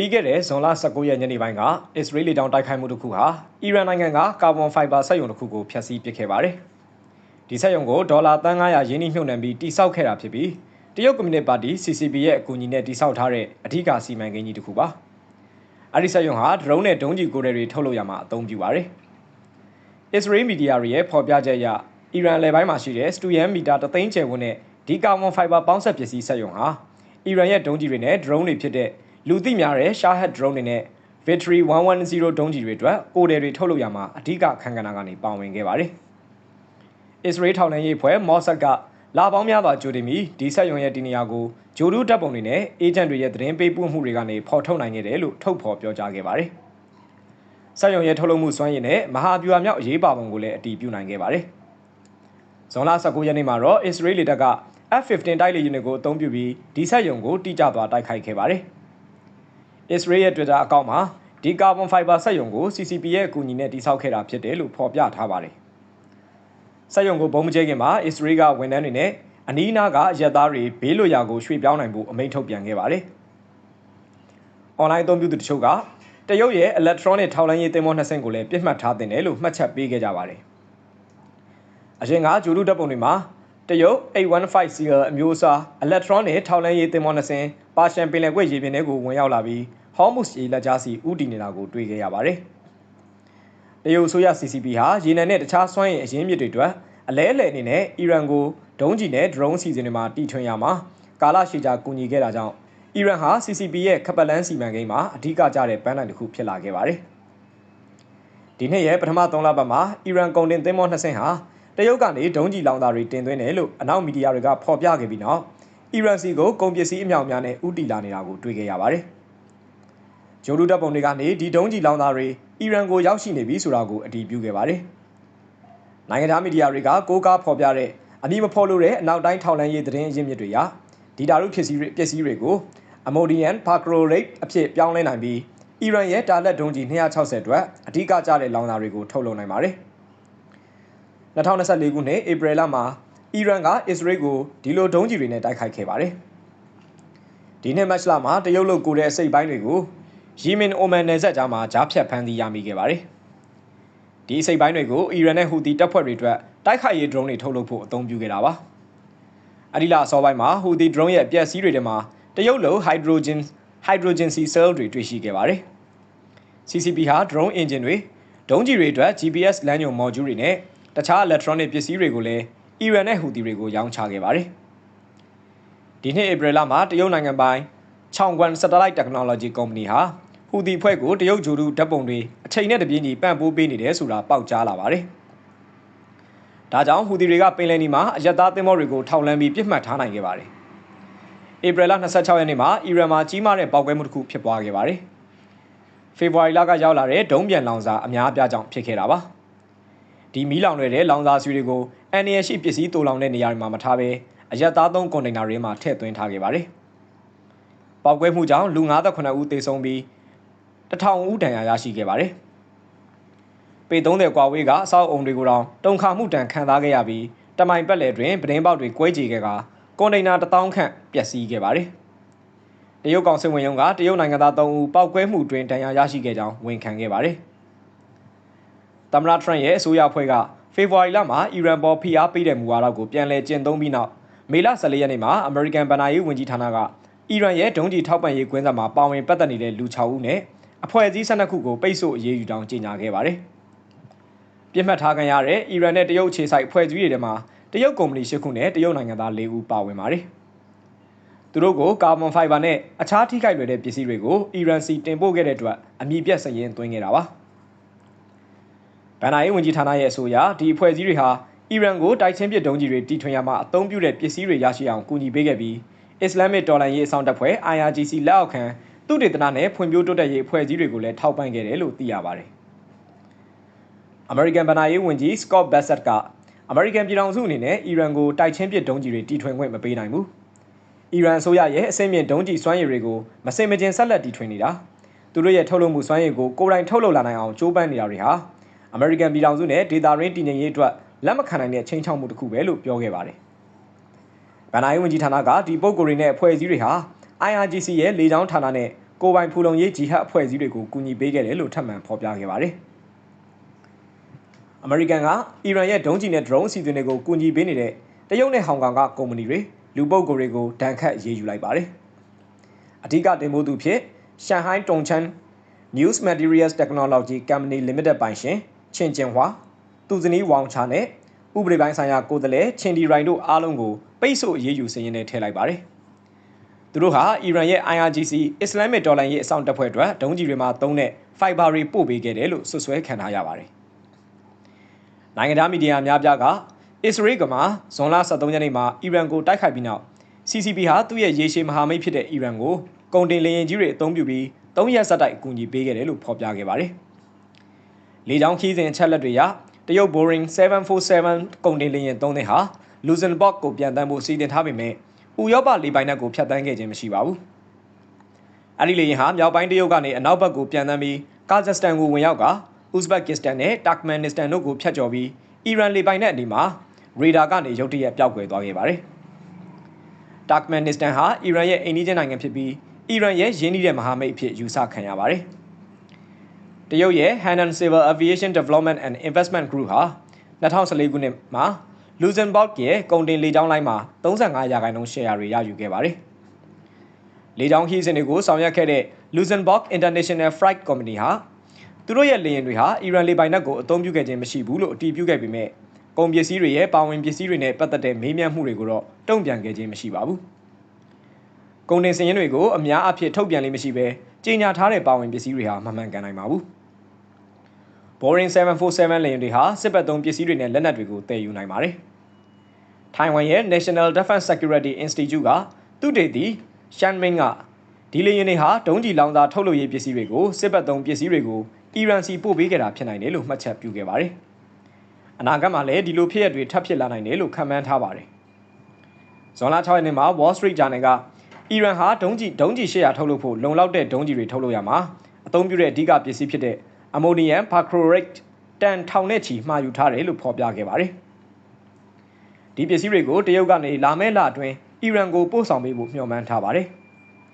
ပြီးခဲ့တဲ့ဇွန်လ19ရက်ညနေပိုင်းကအစ္စရေးလေတောင်တိုက်ခိုက်မှုတစ်ခုဟာအီရန်နိုင်ငံကကာဗွန်ဖိုင်ဘာစက်ရုံတစ်ခုကိုဖျက်ဆီးပစ်ခဲ့ပါတယ်။ဒီစက်ရုံကိုဒေါ်လာ300ရင်းနှီးမြှုပ်နှံပြီးတိစောက်ခဲ့တာဖြစ်ပြီးတရုတ်ကွန်မြူနစ်ပါတီ CCP ရဲ့အကူအညီနဲ့တိစောက်ထားတဲ့အထူးကာစီမံကိန်းကြီးတစ်ခုပါ။အဲဒီစက်ရုံဟာဒရုန်းနဲ့ဒုံးကျည်ကိုယ်တွေထုတ်လုပ်ရမှာအသုံးပြုပါတယ်။အစ္စရေးမီဒီယာတွေရဲ့ဖော်ပြချက်အရအီရန်လယ်ပိုင်းမှာရှိတဲ့စတူယန်မီတာ3သိန်းကျယ်ဝန်းတဲ့ဒီကာဗွန်ဖိုင်ဘာပေါင်းဆက်ပစ္စည်းစက်ရုံဟာအီရန်ရဲ့ဒုံးကျည်တွေနဲ့ဒရုန်းတွေဖြစ်တဲ့ လူသိများတဲ့ Shahed drone တွေနဲ့ Victory 110ဒုံးကျည်တွေအတွက်ကိုယ်တယ်တွေထုတ်လုပ်ရမှာအဓိကခန်းကဏ္ဍကနေပါဝင်ခဲ့ပါတယ်။ Israel ထောက်လှမ်းရေးဖွဲ့ Mossad ကလာပေါင်းများစွာကြိုတင်ပြီးဒီဆက်ရုံရဲ့ဒီနေရာကိုဂျိုဒူးတပ်ပုံတွေနဲ့အေဂျင့်တွေရဲ့သတင်းပေးပို့မှုတွေကနေဖော်ထုတ်နိုင်ခဲ့တယ်လို့ထုတ်ဖော်ပြောကြားခဲ့ပါတယ်။ဆက်ရုံရဲ့ထုတ်လုပ်မှုစွမ်းရည်နဲ့မဟာဗျူဟာမြောက်အရေးပါပုံကိုလည်းအတည်ပြုနိုင်ခဲ့ပါတယ်။ဇွန်လ19ရက်နေ့မှာတော့ Israel လေတပ်က F-15 တိုက်လေယာဉ်တွေကိုအသုံးပြုပြီးဒီဆက်ရုံကိုတိကျသွားတိုက်ခိုက်ခဲ့ပါတယ်။ Israel ရဲ့ Twitter အကောင့်မှာဒီကာဗွန်ဖိုင်ဘာစက်ရုံကို CCP ရဲ့အကူအညီနဲ့တိစောက်ခဲ့တာဖြစ်တယ်လို့ဖော်ပြထားပါတယ်။စက်ရုံကိုဘုံမကျဲခင်မှာ Israel ကဝန်ထမ်းတွေနဲ့အနီးအနားကအရက်သားတွေဘေးလွတ်ရာကိုရွှေ့ပြောင်းနိုင်ဖို့အမိန့်ထုတ်ပြန်ခဲ့ပါတယ်။ online အသုံးပြုသူတချို့ကတရုတ်ရဲ့ electronic ထောက်လှမ်းရေးသင်္ဘောနှစ်စင်းကိုလည်းပြစ်မှတ်ထားတင်တယ်လို့မှတ်ချက်ပေးခဲ့ကြပါတယ်။အရင်ကဂျူလူတပ်ပုံတွေမှာတရုတ် 815CL အမျိုးအစား electronic ထောက်လှမ်းရေးသင်္ဘောနှစ်စင်းပါရှန်ပင်လယ်ကွေ့ရေပြင်ထဲကိုဝင်ရောက်လာပြီး ဟောမုစ်ရေလက်ကြားစီဥတီနေတာကိုတွေ့ခဲ့ရပါတယ်။တရုတ်ဆိုရ CCP ဟာရေနံနဲ့တခြားစွမ်းအင်အရင်းမြစ်တွေအတွက်အလဲအလှယ်အနေနဲ့အီရန်ကိုဒုံးကျည်နဲ့ drone စီစဉ်တွေမှာတီထွင်ရမှာကာလရှည်ကြာကူညီခဲ့တာကြောင့်အီရန်ဟာ CCP ရဲ့ခပလန်းစီမံကိန်းမှာအဓိကကျတဲ့ပန်းတိုင်တစ်ခုဖြစ်လာခဲ့ပါတယ်။ဒီနှစ်ရဲ့ပထမ3လပတ်မှာအီရန်ကုန်တင်သင်းမောနှစ်ဆင့်ဟာတရုတ်ကနေဒုံးကျည်လောင်စာတွေတင်သွင်းတယ်လို့အနောက်မီဒီယာတွေကဖော်ပြခဲ့ပြီးနောက်အီရန်စီကိုကုန်ပစ္စည်းအမြောက်များနဲ့ဥတီလာနေတာကိုတွေ့ခဲ့ရပါတယ်။ ဂျိုဒူတပ်ပုံတွေကနေဒီဒုံးကြီးလောင်သားတွေအီရန်ကိုရောက်ရှိနေပြီဆိုတာကိုအတည်ပြုခဲ့ပါတယ်။နိုင်ငံသားမီဒီယာတွေကကိုးကားဖော်ပြတဲ့အမည်မဖော်လို့တဲ့အနောက်တိုင်းထောက်လှမ်းရေးသတင်းအရင်းမြစ်တွေရဒီတာရုဖြစ်စည်းပစ္စည်းတွေကိုအမိုဒီယန်ပါကရိုရိတ်အဖြစ်ပြောင်းလဲနိုင်ပြီးအီရန်ရဲ့တာလက်ဒုံးကြီး260အတွက်အဓိကကျတဲ့လောင်စာတွေကိုထုတ်လုပ်နိုင်ပါတယ်။2024ခုနှစ်ဧပြီလမှာအီရန်ကအစ္စရေးကိုဒီလိုဒုံးကြီးတွေနဲ့တိုက်ခိုက်ခဲ့ပါတယ်။ဒီနှစ်မတ်လမှာတရုတ်လုတ်ကိုတဲ့အစိပ်ပိုင်းတွေကို ယီမင်အိုမန်နယ်စပ်ကြားမှာဂျားဖြတ်ဖမ်းဆီးရမိခဲ့ပါတယ်။ဒီစိတ်ပိုင်းတွေကိုအီရန်နဲ့ဟူသီတပ်ဖွဲ့တွေအတွက်တိုက်ခိုက်ရေး drone တွေထုတ်လုပ်ဖို့အသုံးပြုခဲ့တာပါ။အဒီလာအစောပိုင်းမှာဟူသီ drone ရဲ့အပျက်စီးတွေထဲမှာတရုတ်လို hydrogen hydrogen sea cell တွေတွေ့ရှိခဲ့ပါတယ်။ CCP ဟာ drone engine တွေဒုံးကျည်တွေအတွက် GPS လမ်းညွှန် module တွေနဲ့တခြား electronic ပစ္စည်းတွေကိုလည်းအီရန်နဲ့ဟူသီတွေကိုရောင်းချခဲ့ပါတယ်။ဒီနှစ်ဧပြီလမှာတရုတ်နိုင်ငံပိုင်ချောင်ကွမ် satellite technology company ဟာ ဟူသီဖွဲ့ကိုတရုတ်ဂျိုဒူဓာတ်ပုံတွေအချိန်နဲ့တပြေးညီပံ့ပိုးပေးနေတယ်ဆိုတာပေါက်ကြားလာပါတယ်။ဒါကြောင့်ဟူသီတွေကပင်လယ်နီမှာအယက်သားသင်္ဘောတွေကိုထောက်လှမ်းပြီးပြစ်မှတ်ထားနိုင်ခဲ့ပါတယ်။ဧပြီလ26ရက်နေ့မှာအီရန်မှာကြီးမားတဲ့ပေါက်ကွဲမှုတစ်ခုဖြစ်ပွားခဲ့ပါတယ်။ဖေဖော်ဝါရီလကရောက်လာတဲ့ဒုံးပြန်လောင်စာအများအပြားကြောင့်ဖြစ်ခဲ့တာပါ။ဒီမီးလောင်နေတဲ့လောင်စာဆွေတွေကိုအန်နီယရှိပစ္စည်းတူလောင်တဲ့နေရာတွေမှာမထားဘဲအယက်သားသုံးကွန်တိန်နာတွေမှာထည့်သွင်းထားခဲ့ပါတယ်။ပေါက်ကွဲမှုကြောင့်လူ98ဦးသေဆုံးပြီး တထောင်ဦးဒဏ်ရာရရှိခဲ့ပါတယ်။ပေ30ကွာဝေးကအဆောက်အုံတွေကိုတောင်တုံခါမှုတံခံစားခဲ့ရပြီးတမိုင်ပတ်လည်တွင်ပဒင်းပေါက်တွေကွဲကြေခဲ့ကကွန်တိန်နာ1000ခန့်ပျက်စီးခဲ့ပါတယ်။တရုတ်ကောင်စစ်ဝင်ရုံးကတရုတ်နိုင်ငံသား3ဦးပောက်ကွဲမှုတွင်ဒဏ်ရာရရှိခဲ့ကြောင်းဝန်ခံခဲ့ပါတယ်။သမ္မတထရန့်ရဲ့အစိုးရအဖွဲ့ကဖေဖော်ဝါရီလမှာအီရန်ပေါ်ဖိအားပေးတဲ့မူဝါဒကိုပြန်လည်ကျင့်သုံးပြီးနောက်မေလ14ရက်နေ့မှာအမေရိကန်ဗဏ္ဍာရေးဝန်ကြီးဌာနကအီရန်ရဲ့ဒုံးကျည်ထောက်ပံ့ရေးကွင်းဆက်မှာပါဝင်ပတ်သက်နေတဲ့လူ6ဦးနဲ့ အဖွဲ့အစည်း12ခုကိုပိတ်ဆို့အရေးယူတောင်းကြေညာခဲ့ပါတယ်။ပြစ်မှတ်ထားခံရတဲ့အီရန်နဲ့တရုတ်ခြေဆိုင်အဖွဲ့အစည်းတွေထဲမှာတရုတ်ကုမ္ပဏီ၈ခုနဲ့တရုတ်နိုင်ငံသား၄ဦးပါဝင်ပါတယ်။သူတို့ကိုကာဗွန်ဖိုင်ဘာနဲ့အခြားထိခိုက်လွယ်တဲ့ပစ္စည်းတွေကိုအီရန်စီတင်ပို့ခဲ့တဲ့အတွက်အမည်ပြတ်စရင်သွင်းခဲ့တာပါ။ဗန်နာရေးဝန်ကြီးဌာနရဲ့အဆိုအရဒီအဖွဲ့အစည်းတွေဟာအီရန်ကိုတိုက်ချင်းပစ်ဒုံးကြီးတွေတီထွင်ရမှာအသုံးပြုတဲ့ပစ္စည်းတွေရရှိအောင်ကူညီပေးခဲ့ပြီးအစ္စလာမစ်တော်လှန်ရေးအဆောင်တပ်ဖွဲ့ IRGC လက်အောက်ခံ သုတေသနနဲ့ဖွံ့ဖြိုးတိုးတက်ရေးအဖွဲ့အစည်းတွေကိုလည်းထောက်ပံ့ခဲ့တယ်လို့သိရပါတယ်။ American ဗဏ္ဍာရေးဝန်ကြီး Scott Bassett က American ပြည်ထောင်စုအနေနဲ့အီရန်ကိုတိုက်ချင်းပစ်ဒုံးကျည်တွေတီထွင်ခွင့်မပေးနိုင်ဘူး။အီရန်အစိုးရရဲ့အစိမ့်မြင့်ဒုံးကျည်စွမ်းရည်တွေကိုမစင်မကျင်ဆက်လက်တီထွင်နေတာ။သူတို့ရဲ့ထုတ်လုပ်မှုစွမ်းရည်ကိုကိုယ်တိုင်ထုတ်လုပ်လာနိုင်အောင်ကြိုးပမ်းနေတာတွေဟာ American ပြည်ထောင်စုနဲ့ဒေတာရင်းတည်ငြိမ်ရေးအတွက်လက်မခံနိုင်တဲ့ချိန်ချောက်မှုတစ်ခုပဲလို့ပြောခဲ့ပါတယ်။ဗန်နာရေးဝန်ကြီးဌာနကဒီပုံကိုယ်တွေနဲ့အဖွဲ့အစည်းတွေဟာ IRGC ရဲ့လေကြောင်းဌာနနဲ့ကိုပိုင်ဖူလုံရေးဂျီဟတ်အဖွဲ့အစည်းတွေကိုကူညီပေးခဲ့တယ်လို့ထပ်မံဖော်ပြခဲ့ပါတယ်။အမေရိကန်ကအီရန်ရဲ့ဒုံးကျည်နဲ့ drone အစီအစဉ်တွေကိုကူညီပေးနေတဲ့တရုတ်နဲ့ဟောင်ကောင်ကကုမ္ပဏီတွေလူပုဂ္ဂိုလ်တွေကိုဒဏ်ခတ်ရေးယူလိုက်ပါတယ်။အဓိကတင်ပို့သူဖြစ် Shanghai Dongchan News Materials Technology Company Limited ပိုင်ရှင်ချင်းကျင်ဟွာသူဇနီးဝေါင်ချာနဲ့ဥပဒေပိုင်းဆိုင်ရာကိုယ်စားလှယ်ချင်းဒီရိုင်တို့အားလုံးကိုပိတ်ဆို့အရေးယူစည်ရင်းနဲ့ထည့်လိုက်ပါတယ်။ သူတို့ဟာအီရန်ရဲ့ IRGC Islamic တော်လှန်ရေးအဆောင်တပ်ဖွဲ့အတွက်ဒုံးကျည်တွေမှာသုံးတဲ့ fiber တွေပို့ပေးခဲ့တယ်လို့ဆွဆွဲခံထားရပါတယ်။နိုင်ငံသားမီဒီယာများပြားကအစ္စရေးကမှဇွန်လ23ရက်နေ့မှာအီရန်ကိုတိုက်ခိုက်ပြီးနောက် CCP ဟာသူ့ရဲ့ရေရှည်မဟာမိတ်ဖြစ်တဲ့အီရန်ကိုကုန်တင်လေယာဉ်ကြီးတွေအသုံးပြုပြီး၃ရက်ဆက်တိုက်အကူအညီပေးခဲ့တယ်လို့ဖော်ပြခဲ့ပါတယ်။လေကြောင်းခီးစဉ်ချက်လက်တွေရတရုတ် Boeing 747ကုန်တင်လေယာဉ်၃သင်းဟာ Luxembourg ကိုပြန်တမ်းဖို့စီစဉ်ထားပေမဲ့ ဥရောပလေပိုင်နက်ကိုဖျက်ဆီးခဲ့ခြင်းမရှိပါဘူး။အဲဒီလေယာဉ်ဟာမြောက်ပိုင်းတရုတ်ကနေအနောက်ဘက်ကိုပြန်တမ်းပြီးကာဇက်စတန်ကိုဝင်ရောက်ကဥဇဘက်ကစ္စတန်နဲ့တာကမန်နစ္စတန်တို့ကိုဖျက်ကျော်ပြီးအီရန်လေပိုင်နက်အနီးမှာရေဒါကနေရုတ်တရက်ပျောက်ကွယ်သွားခဲ့ပါတယ်။တာကမန်နစ္စတန်ဟာအီရန်ရဲ့အိမ်နီးချင်းနိုင်ငံဖြစ်ပြီးအီရန်ရဲ့ရင်းနှီးတဲ့မဟာမိတ်အဖြစ်ယူဆခံရပါတယ်။တရုတ်ရဲ့ Hanan Civil Aviation Development and Investment Group ဟာ2014ခုနှစ်မှာ Luxembourg ရဲ့ကုန်တင်လေကြောင်းလိုင်းမှာ35ရာခိုင်နှုန်းရှယ်ယာတွေရယူခဲ့ပါတယ်။လေကြောင်းခီးစဉ်တွေကိုဆောင်ရွက်ခဲ့တဲ့ Luxembourg International Flight Company ဟာသူတို့ရဲ့လေယာဉ်တွေဟာအီရန်လေပိုင်နက်ကိုအသုံးပြုခဲ့ခြင်းမရှိဘူးလို့အတည်ပြုခဲ့ပေမဲ့ကုန်ပစ္စည်းတွေရဲ့ပါဝင်ပစ္စည်းတွေနဲ့ပတ်သက်တဲ့မေးမြန်းမှုတွေကိုတော့တုံ့ပြန်ခဲ့ခြင်းမရှိပါဘူး။ကုန်တင်စည်ရင်းတွေကိုအများအဖြစ်ထုတ်ပြန်လေးမရှိဘဲကြေညာထားတဲ့ပါဝင်ပစ္စည်းတွေဟာမမှန်ကန်နိုင်ပါဘူး။ Boeing 747လေယာဉ်တွေဟာစစ်ပတ်သုံးပစ္စည်းတွေနဲ့လက်နက်တွေကိုတည်ယူနိုင်ပါတယ်။ ထိုင်ဝမ်ရဲ့ National Defense Security Institute ကသူတေသီရှန်မင်းကဒီလေယာဉ်တွေဟာဒုံးကျည်လောင်စာထုတ်လုပ်ရေးပစ္စည်းတွေကိုစစ်ပတ်သုံးပစ္စည်းတွေကိုအီရန်စီပို့ပေးခဲ့တာဖြစ်နိုင်တယ်လို့မှတ်ချက်ပြုခဲ့ပါတယ်။အနာဂတ်မှာလည်းဒီလိုဖြစ်ရပ်တွေထပ်ဖြစ်လာနိုင်တယ်လို့ခန့်မှန်းထားပါတယ်။ဇွန်လ6ရက်နေ့မှာ Wall Street Journal ကအီရန်ဟာဒုံးကျည်ဒုံးကျည်800ထုတ်လုပ်ဖို့လုံလောက်တဲ့ဒုံးကျည်တွေထုတ်လုပ်ရမှာအသုံးပြုတဲ့အဓိကပစ္စည်းဖြစ်တဲ့အမိုနီယမ်ပါခရိုရိတ်တန်ထောင်နဲ့ချီမှာယူထားတယ်လို့ဖော်ပြခဲ့ပါတယ်။ ဒီပစ္စည်းတွေကိုတရုတ်ကနေလာမယ့်လအတွင်းအီရန်ကိုပို့ဆောင်ပေးဖို့မျှော်မှန်းထားပါတယ်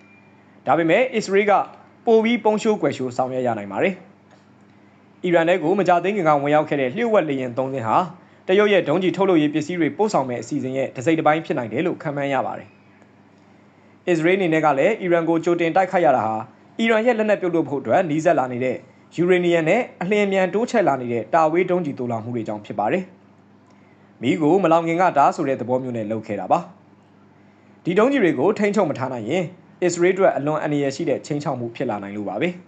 ။ဒါပေမဲ့အစ္စရေးကပိုပြီးပုံရှိုးကွယ်ရှိုးဆောင်ရွက်ရနိုင်ပါတယ်။အီရန်ထဲကိုမကြသေးခင်ကဝင်ရောက်ခဲ့တဲ့လျှို့ဝှက်လေယာဉ်၃စင်းဟာတရုတ်ရဲ့ဒုံးကျည်ထုတ်လုပ်ရေးပစ္စည်းတွေပို့ဆောင်မဲ့အစီအစဉ်ရဲ့တစ်စိတ်တစ်ပိုင်းဖြစ်နိုင်တယ်လို့ခန့်မှန်းရပါတယ်။အစ္စရေးအနေနဲ့ကလည်းအီရန်ကိုကြိုတင်တိုက်ခိုက်ရတာဟာအီရန်ရဲ့လက်နက်ပြုတ်လို့ဖို့အတွက်နှီးစပ်လာနေတဲ့ယူရေနီယံနဲ့အလျင်မြန်တိုးချဲ့လာနေတဲ့တာဝေးဒုံးကျည်တူလောင်မှုတွေကြောင့်ဖြစ်ပါတယ်။ မိကိုမလောင်ခင်ကတားဆိုတဲ့သဘောမျိုးနဲ့လုပ်ခဲ့တာပါ။ဒီဒုံးကျည်တွေကိုထိန်းချုပ်မထားနိုင်ရင်အစ္စရေးအတွက်အလွန်အန္တရာယ်ရှိတဲ့ချိန်ချောက်မှုဖြစ်လာနိုင်လို့ပါပဲ။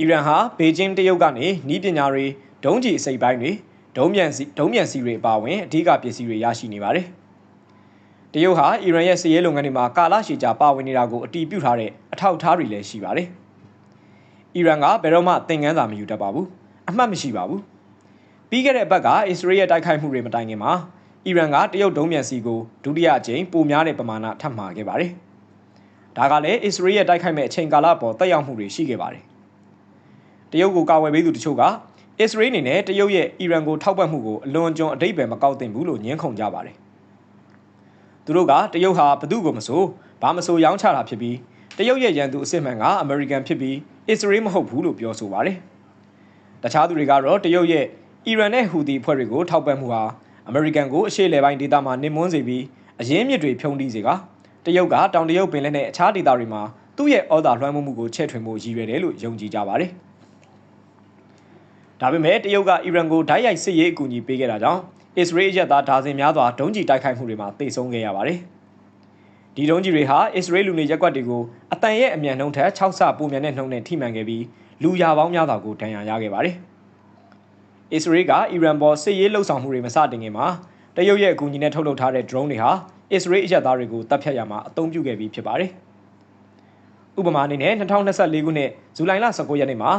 အီရန်ဟာဘေကျင်းတရုတ်ကနေနီးပညာတွေဒုံးကျည်အစိပ်ပိုင်းတွေဒုံးမြန်စီဒုံးမြန်စီတွေအပါအဝင်အဓိကပစ္စည်းတွေရရှိနေပါတယ်။တရုတ်ဟာအီရန်ရဲ့စစ်ရေးလုပ်ငန်းတွေမှာကာလရှည်ကြာပါဝင်နေတာကိုအတီးပြုထားတဲ့အထောက်အထားတွေလည်းရှိပါတယ်။အီရန်ကဘယ်တော့မှသင်ခန်းစာမယူတတ်ပါဘူး။အမှတ်မရှိပါဘူး။ ပြီးခဲ့တဲ့အပတ်ကအစ္စရေးရဲ့တိုက်ခိုက်မှုတွေမတိုင်ခင်မှာအီရန်ကတရုတ်ဒုံးမြန်စီကိုဒုတိယအကြိမ်ပိုများတဲ့ပမာဏထပ်မှာခဲ့ပါတယ်။ဒါကလည်းအစ္စရေးရဲ့တိုက်ခိုက်မဲ့အချိန်ကာလပေါ်တက်ရောက်မှုတွေရှိခဲ့ပါတယ်။တရုတ်ကိုကာဝယ်ပေးသူတချို့ကအစ္စရေးအနေနဲ့တရုတ်ရဲ့အီရန်ကိုထောက်ပံ့မှုကိုအလွန်ကျွံအတိတ်ပဲမကောက်သင့်ဘူးလို့ညှင်းခုန်ကြပါတယ်။သူတို့ကတရုတ်ဟာဘသူ့ကိုမဆိုဘာမဆိုရောင်းချတာဖြစ်ပြီးတရုတ်ရဲ့ရန်သူအစ်စ်မှန်ကအမေရိကန်ဖြစ်ပြီးအစ္စရေးမဟုတ်ဘူးလို့ပြောဆိုပါတယ်။တခြားသူတွေကတော့တရုတ်ရဲ့ အီရန်နဲ့ဟူသီအဖွဲ့တွေကိုထောက်ပံ့မှုဟာအမေရိကန်ကိုအရှေ့လေပိုင်းဒေသမှာနှိမ်မွန်းစေပြီးအရင်းမြစ်တွေဖြုံးတီးစေကတရုတ်ကတောင်တရုတ်ပင်လယ်နဲ့အခြားဒေသတွေမှာသူ့ရဲ့ဩဇာလွှမ်းမိုးမှုကိုချဲ့ထွင်ဖို့ရည်ရွယ်တယ်လို့ယုံကြည်ကြပါတယ်။ဒါပေမဲ့တရုတ်ကအီရန်ကိုဓာတ်ရိုက်စစ်ရေးအကူအညီပေးခဲ့တာကြောင့်အစ္စရေးရက်သားဒါဇင်များစွာဒုံးကျည်တိုက်ခိုက်မှုတွေမှာတိတ်ဆုံးခဲ့ရပါတယ်။ဒီဒုံးကျည်တွေဟာအစ္စရေးလူနေရက်ကွက်တွေကိုအတန်ရဲ့အမြန်နှုန်းထက်6ဆပိုမြန်တဲ့နှုန်းနဲ့ထိမှန်ခဲ့ပြီးလူရာပေါင်းများစွာကိုဒဏ်ရာရခဲ့ပါတယ်။ အစ္စရေးကအီရန်ပေါ်စစ်ရေးလှုပ်ဆောင်မှုတွေမစတင်ခင်မှာတရုတ်ရဲ့အကူအညီနဲ့ထုတ်လုပ်ထားတဲ့ drone တွေဟာအစ္စရေးအရက်သားတွေကိုတပ်ဖြတ်ရမှာအသုံးပြုခဲ့ပြီးဖြစ်ပါတယ်။ဥပမာအနေနဲ့2024ခုနှစ်ဇူလိုင်လ19ရက်နေ့မှာ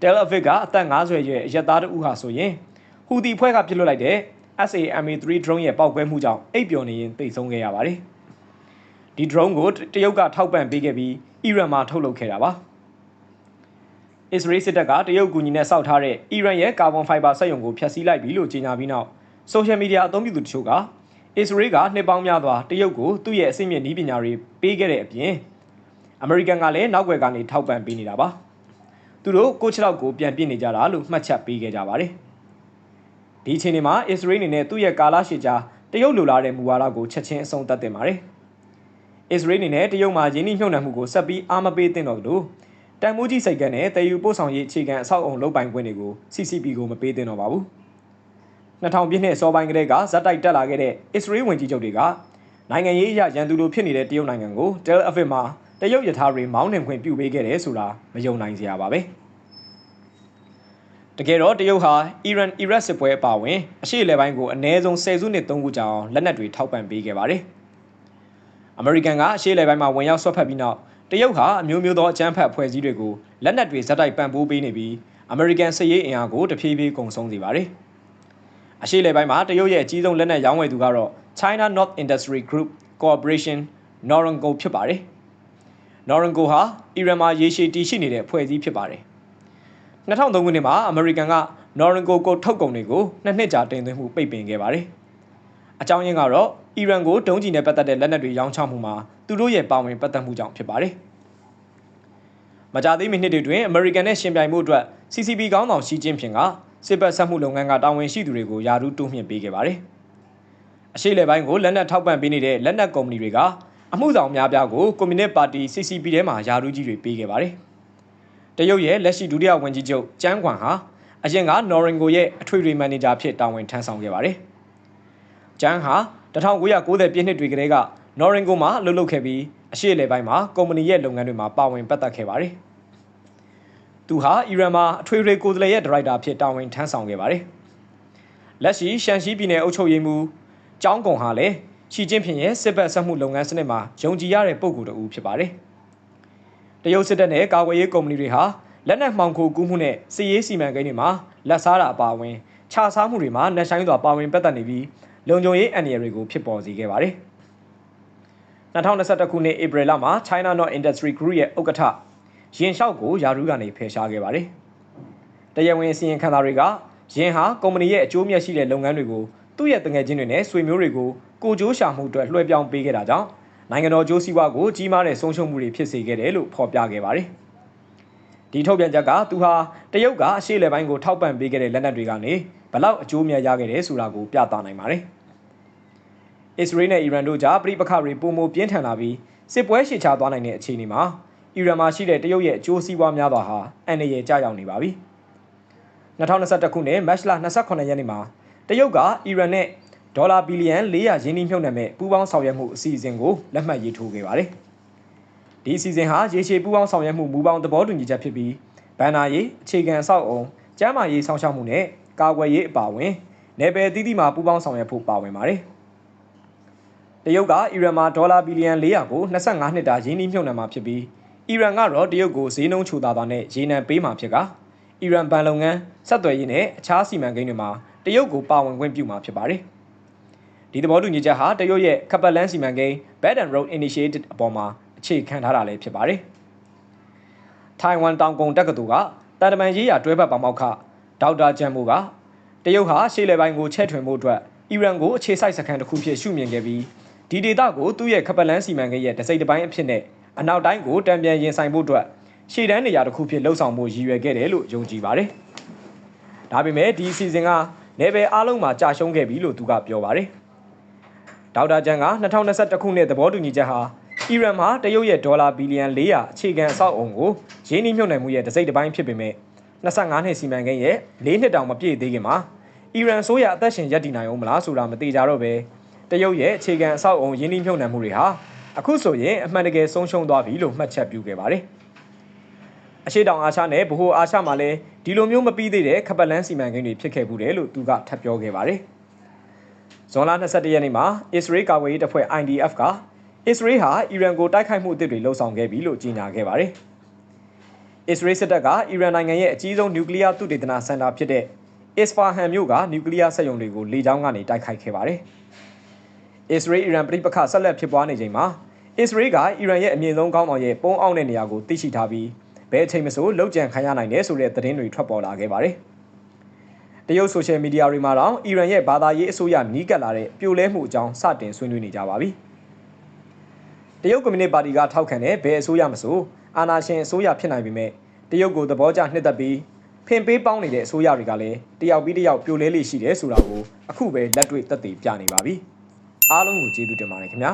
တယ်အဗစ်ကအသက်50ရွယ်အရက်သားတဦးဟာဆိုရင်ဟူတီဖွဲ့ကပြစ်လွတ်လိုက်တဲ့ SAMA3 drone ရဲ့ပောက်ကွဲမှုကြောင့်အိပ်ပျော်နေရင်တိတ်ဆုံးခဲ့ရပါတယ်။ဒီ drone ကိုတရုတ်ကထောက်ပံ့ပေးခဲ့ပြီးအီရန်မှာထုတ်လုပ်ခဲ့တာပါ။ အစ္စရေးစစ်တပ်ကတရုတ်ကူညီနဲ့စောက်ထားတဲ့အီရန်ရဲ့ကာဗွန်ဖိုင်ဘာစက်ရုံကိုဖျက်ဆီးလိုက်ပြီလို့ကြေညာပြီးနောက်ဆိုရှယ်မီဒီယာအသုံးပြုသူတချို့ကအစ္စရေးကနှစ်ပေါင်းများစွာတရုတ်ကိုသူ့ရဲ့အစိမ့်မြင့်နည်းပညာတွေပေးခဲ့တဲ့အပြင်အမေရိကန်ကလည်းနောက်ွယ်ကနေထောက်ပံ့ပေးနေတာပါသူတို့ကိုချလောက်ကိုပြန်ပြစ်နေကြတာလို့မှတ်ချက်ပေးခဲ့ကြပါတယ်ဒီအချိန်မှာအစ္စရေးအနေနဲ့သူ့ရဲ့ကာလရှည်ကြာတရုတ်လိုလားတဲ့မူဝါဒကိုချက်ချင်းအဆုံးသတ်တင်ပါတယ်အစ္စရေးအနေနဲ့တရုတ်မှာယင်းနှိမ့်ညှို့နှံမှုကိုဆက်ပြီးအားမပေးသင့်တော့လို့ တန်မိုးကြီးစိတ်ကန်းနဲ့တည်ယူပို့ဆောင်ရေးအခြေခံအဆောက်အုံလုပ်ပိုင်ခွင့်တွေကို CCP ကိုမပေးသင့်တော့ပါဘူး2000ပြည့်နှစ်စောပိုင်းကတည်းကဇက်တိုက်တက်လာခဲ့တဲ့အစ္စရေးဝန်ကြီးချုပ်တွေကနိုင်ငံရေးအရရန်သူလိုဖြစ်နေတဲ့တရုတ်နိုင်ငံကို Tel Aviv မှာတရုတ်ရထားတွေမောင်းနှင်ခွင့်ပြုပေးခဲ့တယ်ဆိုတာမယုံနိုင်စရာပါပဲတကယ်တော့တရုတ်ဟာအီရန်အီရတ်စစ်ပွဲအပါအဝင်အရှေ့အလယ်ပိုင်းကိုအနည်းဆုံး10စုနှစ်3ခုကြာအောင်လက်နက်တွေထောက်ပံ့ပေးခဲ့ပါတယ်အမေရိကန်ကအရှေ့အလယ်ပိုင်းမှာဝင်ရောက်ဆွတ်ဖက်ပြီးနောက် တရုတ်ဟာအမျိုးမျိုးသောအကြမ်းဖက်ဖွဲ့စည်းတွေကိုလက်နက်တွေဇက်တိုက်ပံ့ပိုးပေးနေပြီးအမေရိကန်စစ်ရေးအင်အားကိုတဖြည်းဖြည်းကုံဆုံးစေပါတယ်အရှေ့အလယ်ပိုင်းမှာတရုတ်ရဲ့အကြီးဆုံးလက်နက်ရောင်းဝယ်သူကတော့ China North Industry Group Corporation Norinco ဖြစ်ပါတယ်။ Norinco ဟာအီရန်မှာရေရှည်တည်ရှိနေတဲ့အဖွဲ့အစည်းဖြစ်ပါတယ်။2003ခုနှစ်မှာအမေရိကန်က Norinco ကိုထုတ်ကုန်တွေကိုနှစ်နှစ်ကြာတင်သွင်းမှုပိတ်ပင်ခဲ့ပါတယ်။အကြောင်းရင်းကတော့ အီရန်ကိုတုံးကြီးနဲ့ပတ်သက်တဲ့လက်နက်တွေရောင်းချမှုမှာသူတို့ရဲ့ပါဝင်ပတ်သက်မှုကြောင့်ဖြစ်ပါတယ်။မကြသေးမီနှစ်တွေတွင်အမေရိကန်နဲ့ရှင်ပြိုင်မှုအတွက် CCP ကောင်းဆောင်ရှီကျင်းဖျင်ကစစ်ပတ်ဆက်မှုလုပ်ငန်းကတာဝန်ရှိသူတွေကိုယာရုတိုးမြှင့်ပေးခဲ့ပါတယ်။အရှိလေပိုင်းကိုလက်နက်ထောက်ပံ့ပေးနေတဲ့လက်နက်ကုမ္ပဏီတွေကအမှုဆောင်များပြားကိုကွန်မြူနစ်ပါတီ CCP ထဲမှာယာရူးကြီးတွေပေးခဲ့ပါတယ်။တရုတ်ရဲ့လက်ရှိဒုတိယဝန်ကြီးချုပ်ကျန်းကွမ်ဟာအရင်ကနော်ရင်ကိုရဲ့အထွေထွေမန်နေဂျာဖြစ်တာဝန်ထမ်းဆောင်ခဲ့ပါတယ်။ကျန်းဟာ 1990ပြည့်နှစ်တွေကတည်းကနော်ရင်ကိုမှာလှုပ်လှုပ်ခဲ့ပြီးအရှိလေပိုင်းမှာကုမ္ပဏီရဲ့လုပ်ငန်းတွေမှာပါဝင်ပတ်သက်ခဲ့ပါတယ်။သူဟာအီရန်မှာအထွေထွေကိုယ်စားလှယ်ရဲ့ဒါရိုက်တာဖြစ်တာဝန်ထမ်းဆောင်ခဲ့ပါတယ်။လက်ရှိရှန်ရှီပြည်နယ်အုပ်ချုပ်ရေးမှူးကျောင်းကုံဟာလည်းရှီကျင်းဖင်ရဲ့စစ်ဘက်ဆက်မှုလုပ်ငန်းစနစ်မှာယုံကြည်ရတဲ့ပုံကူတူဖြစ်ပါတယ်။တရုတ်စစ်တပ်နဲ့ကာကွယ်ရေးကုမ္ပဏီတွေဟာလက်နက်မှောင်ခိုကူးမှုနဲ့စစ်ရေးစီမံကိန်းတွေမှာလက်စားတာအပါအဝင်ခြားစားမှုတွေမှာနှက်ဆိုင်စွာပါဝင်ပတ်သက်နေပြီး လုံခြုံရေးအန္တရာယ်တွေကိုဖြစ်ပေါ်စေခဲ့ပါတယ်။2021ခုနှစ်ဧပြီလမှာ China North Industry Group ရဲ့ဥက္ကဋ္ဌရင်လျှောက်ကိုယာရူးကနေဖယ်ရှားခဲ့ပါတယ်။တရားဝင်အစီရင်ခံစာတွေကယင်ဟာကုမ္ပဏီရဲ့အကျိုးမြတ်ရှိတဲ့လုပ်ငန်းတွေကိုသူ့ရဲ့တငယ်ချင်းတွေနဲ့ဆွေမျိုးတွေကိုကိုကြိုးရှာမှုအတွက်လွှဲပြောင်းပေးခဲ့တာကြောင့်နိုင်ငံတော်ကျိုးစီးပွားကိုကြီးမားတဲ့ဆုံးရှုံးမှုတွေဖြစ်စေခဲ့တယ်လို့ဖော်ပြခဲ့ပါတယ်။ဒီထုတ်ပြန်ချက်ကသူဟာတရုတ်ကအရှေ့လယ်ပိုင်းကိုထောက်ပံ့ပေးခဲ့တဲ့လက်နက်တွေကနေ ဘလောက်အကျိုးမြတ်ရခဲ့တယ်ဆိုတာကိုပြသနိုင်ပါတယ်။အစ္စရေးနဲ့အီရန်တို့ကြားပြိပခတွေပုံမပြင်းထန်လာပြီးစစ်ပွဲရှေ့ချသွားနိုင်တဲ့အခြေအနေမှာအီရန်မှာရှိတဲ့တရုတ်ရဲ့အကျိုးစီးပွားများစွာဟာအန္တရာယ်ကျရောက်နေပါပြီ။2021ခုနှစ်မတ်လ28ရက်နေ့မှာတရုတ်ကအီရန်နဲ့ဒေါ်လာဘီလီယံ400ရင်းနှီးမြှုပ်နှံမဲ့ပူးပေါင်းဆောင်ရွက်မှုအစီအစဉ်ကိုလက်မှတ်ရေးထိုးခဲ့ပါတယ်။ဒီအစီအစဉ်ဟာရေရှည်ပူးပေါင်းဆောင်ရွက်မှုမူပေါင်းသဘောတူညီချက်ဖြစ်ပြီးဘန်နာရေးအခြေခံအဆောက်အုံကျန်းမာရေးဆောင်ရှောက်မှုနဲ့ ကာကွယ်ရေးအပါအဝင်နယ်ပယ်သီးသီးမှာပူးပေါင်းဆောင်ရွက်ဖို့ပါဝင်ပါတယ်။တရုတ်ကအီရန်မှာဒေါ်လာဘီလီယံ400ကို25နှစ်တာရင်းနှီးမြှုပ်နှံမှာဖြစ်ပြီးအီရန်ကတော့တရုတ်ကိုဈေးနှုန်းချိုသာတာနဲ့ရေနံပေးမှာဖြစ်ကအီရန်ဘဏ်လုပ်ငန်းဆက်သွယ်ရေးနဲ့အခြားစီမံကိန်းတွေမှာတရုတ်ကိုပါဝင်ခွင့်ပြုမှာဖြစ်ပါတယ်။ဒီသဘောတူညီချက်ဟာတရုတ်ရဲ့ကပတ်လန်းစီမံကိန်း Belt and Road Initiative အပေါ်မှာအခြေခံထားတာလည်းဖြစ်ပါတယ်။ထိုင်ဝမ်တောင်ကုန်တက္ကသိုလ်ကတာတမန်ရေးရာတွဲဘက်ပါမောက်ခ ဒေါက်တာဂျန်မိုကတရုတ်ဟာရှေ့လေပိုင်းကိုချဲ့ထွင်မှုအတွက်အီရန်ကိုအခြေစိုက်စခန်းတစ်ခုဖြစ်ရှုမြင်ခဲ့ပြီးဒီဒေသကိုသူ့ရဲ့ကပတ်လန်းစီမံကိန်းရဲ့တစိမ့်တစ်ပိုင်းအဖြစ်နဲ့အနောက်တိုင်းကိုတံပြန်ရင်ဆိုင်ဖို့အတွက်ရှေ့တန်းနေရာတစ်ခုဖြစ်လှုပ်ဆောင်မှုရည်ရွယ်ခဲ့တယ်လို့ယုံကြည်ပါတယ်။ဒါပေမဲ့ဒီအစီအစဉ်ကနေပယ်အားလုံးမှာကြာရှုံးခဲ့ပြီလို့သူကပြောပါတယ်။ဒေါက်တာဂျန်က2021ခုနှစ်သဘောတူညီချက်ဟာအီရန်မှာတရုတ်ရဲ့ဒေါ်လာဘီလီယံ400အခြေခံအဆောက်အုံကိုရင်းနှီးမြှုပ်နှံမှုရဲ့တစိမ့်တစ်ပိုင်းဖြစ်ပေမဲ့ 25နှစ်စီမံကိန်းရဲ့၄နှစ်တောင်မပြည့်သေးခင်မှာအီရန်ဆိုရအသက်ရှင်ရပ်တည်နိုင်အောင်မလားဆိုတာမသိကြတော့ပဲတရုတ်ရဲ့အခြေခံအဆောက်အုံရင်းနှီးမြှုပ်နှံမှုတွေဟာအခုဆိုရင်အမှန်တကယ်ဆုံးရှုံးသွားပြီလို့မှတ်ချက်ပြုခဲ့ပါတယ်။အရှိတောင်အာရှနဲ့ဗဟိုအာရှမှာလည်းဒီလိုမျိုးမပြီးသေးတဲ့ခပတ်လန်းစီမံကိန်းတွေဖြစ်ခဲ့ဘူးတယ်လို့သူကထပ်ပြောခဲ့ပါတယ်။ဇွန်လ22ရက်နေ့မှာအစ္စရေးကာကွယ်ရေးတပ်ဖွဲ့ IDF ကအစ္စရေးဟာအီရန်ကိုတိုက်ခိုက်မှုအသစ်တွေလှုံ့ဆော်ခဲ့ပြီလို့ကြေညာခဲ့ပါတယ်။ အစ္စရေးစစ်တပ်ကအီရန်နိုင်ငံရဲ့အကြီးဆုံးနျူကလ িয়ার သုတေသနစင်တာဖြစ်တဲ့အစ္စဖာဟန်မြို့ကနျူကလ িয়ার စက်ရုံတွေကိုလေကြောင်းကနေတိုက်ခိုက်ခဲ့ပါတယ်။အစ္စရေးအီရန်ပြည်ပခဆက်လက်ဖြစ်ပွားနေချိန်မှာအစ္စရေးကအီရန်ရဲ့အမြင့်ဆုံးကောင်းဆောင်ရဲ့ပုံအောင်တဲ့နေရာကိုသိရှိထားပြီးဘယ်အချိန်မဆိုလောက်ကျန်ခံရနိုင်တယ်ဆိုတဲ့သတင်းတွေထွက်ပေါ်လာခဲ့ပါတယ်။တရုတ်ဆိုရှယ်မီဒီယာတွေမှာတော့အီရန်ရဲ့ဘာသာရေးအစိုးရနီးကပ်လာတဲ့ပြိုလဲမှုအကြောင်းစတင်ဆွေးနွေးနေကြပါပြီ။ တရုတ်ကွန်မြူနစ်ပါတီကထောက်ခံတဲ့ဘယ်အစိုးရမဆို အာဏာရှင်အစိုးရဖြစ်နိုင်ပေမဲ့တရုတ်ကိုသဘောကျနှစ်သက်ပြီးဖင်ပေးပေါင်းနေတဲ့အစိုးရတွေကလည်းတယောက်ပြီးတယောက်ပြိုလဲလေးရှိတယ်ဆိုတာကိုအခုပဲလက်တွေ့သက်သေပြနေပါပြီအားလုံးကိုကျေးဇူးတင်ပါတယ်ခင်ဗျာ